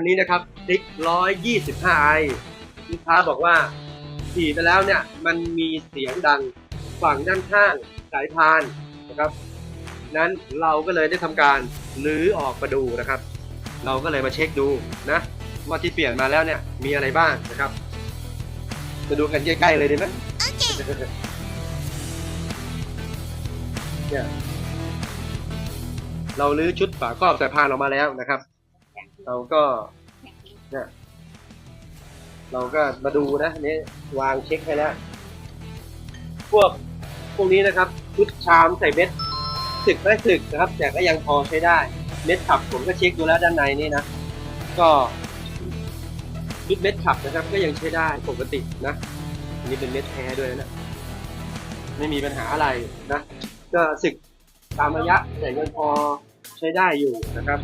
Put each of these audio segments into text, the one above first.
นนี้นะครับคลิก125ไอลูกค้าบอกว่าขี่ไปแล้วเนี่ยมันมีเสียงดังฝั่งด้านข้างสายพานนะครับ นั้นเราก็เลยได้ทำการรื้อออกมาดูนะครับ เราก็เลยมาเช็คดูนะว่าที่เปลี่ยนมาแล้วเนี่ยมีอะไรบ้างนะครับมาดูกันใกล้ๆเลยดีไหมเนี่ยเราลื้อชุดฝาครอบสายพานออกมาแล้วนะครับ เราก็เนี่ยเราก็มาดูนะนนี่วางเช็คให้แล้วพวกพวกนี้นะครับชุดชามใส่เม็ดสึกไม่สึกนะครับ แต่ก็ยังพอใช้ได้ เม็ดขับผมก็เช็คดูแล้วด้านในนี่นะ ก็ชุดเม็ดขับนะครับ ก็ยังใช้ได้ปกตินะอันนี้เป็นเม็ดแท้ด้วยนะไม่มีปัญหาอะไรนะ ก็สึกตามระยะแต่ยังพอใช้ได้อยู่นะครับ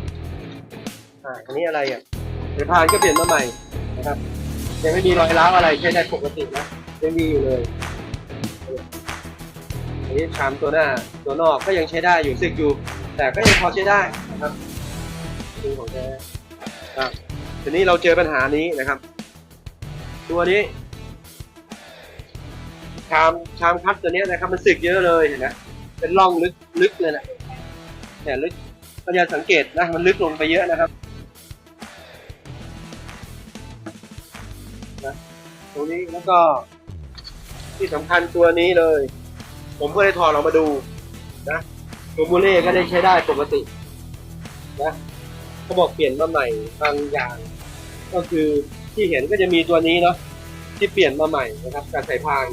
อ่าอันนี้อะไรอะเดี๋ยวพานก็เปลี่ยนมาใหม่นะครับยังไม่มีรอยร้าวอะไรใช้ได้ปกตินะยังมีอยู่เลยอันนี้ชามตัวหน้าตัวนอกก็ยังใช้ได้อยู่สึกอยู่ แต่ก็ยังพอใช้ได้นะครับดูของแท้ครับทีนี้เราเจอปัญหานี้นะครับ ตัวนี้ ชามชามคัดตัวนี้นะครับ มันสึกเยอะเลยเห็นไหมเป็นร่องลึกลึกเลยนะเนี่ยลึกก็จะสังเกตนะมันลึกลงไปเยอะนะครับ นะตรงนี้แล้วก็ที่สำคัญตัวนี้เลย ผมก็ได้ถอดออกมาดูนะตัวมูเล่ก็ได้ใช้ได้ปกตินะเขาบอกเปลี่ยนมาใหม่บางอย่าง ก็คือที่เห็นก็จะมีตัวนี้เนาะที่เปลี่ยนมาใหม่นะครับ การใส่พาน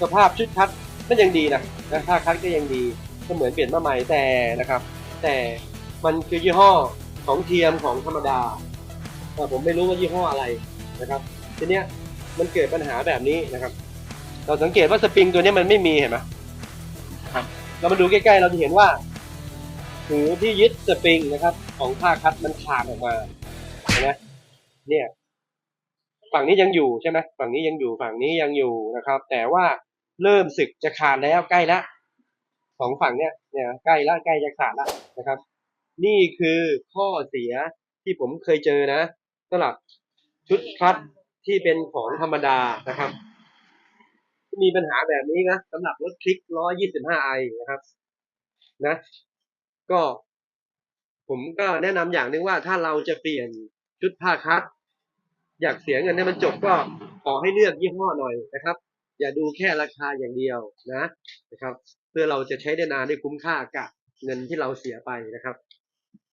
สภาพชุดคัดก็ยังดีนะนะถ้าคัดก็ยังดีก็เหมือนเปลี่ยนมาใหม่แต่นะครับ แต่มันคือยี่ห้อของเทียมของธรรมดา แต่ผมไม่รู้ว่ายี่ห้ออะไรนะครับ ทีเนี้ยมันเกิดปัญหาแบบนี้นะครับ เราสังเกตว่าสปริงตัวเนี้ยมันไม่มีเห็นไหมครับ เรามาดูใกล้ๆเราจะเห็นว่าหูที่ยึดสปริงนะครับ ของผ้าคัดมันขาดออกมาเห็นไหมเนี่ย ฝั่งนี้ยังอยู่ใช่ไหมฝั่งนี้ยังอยู่ฝั่งนี้ยังอยู่นะครับ แต่ว่าเริ่มสึกจะขาดแล้วใกล้ละสองฝั่งเนี่ยเนี่ย ใกล้ละใกล้จะขาดละนะครับ นี่คือข้อเสียที่ผมเคยเจอนะ สำหรับชุดคัดที่เป็นของธรรมดานะครับที่มีปัญหาแบบนี้นะสำหรับรถคลิก 125i นะครับ นะ ก็ผมก็แนะนำอย่างหนึงว่าถ้าเราจะเปลี่ยนชุดผ้าคัด อยากเสียเงินให้มันจบก็ขอให้เลือกยี่ห้อหน่อยนะครับ อย่าดูแค่ราคาอย่างเดียวนะนะครับ เพื่อเราจะใช้ได้นานได้คุ้มค่ากับเงินที่เราเสียไปนะครับ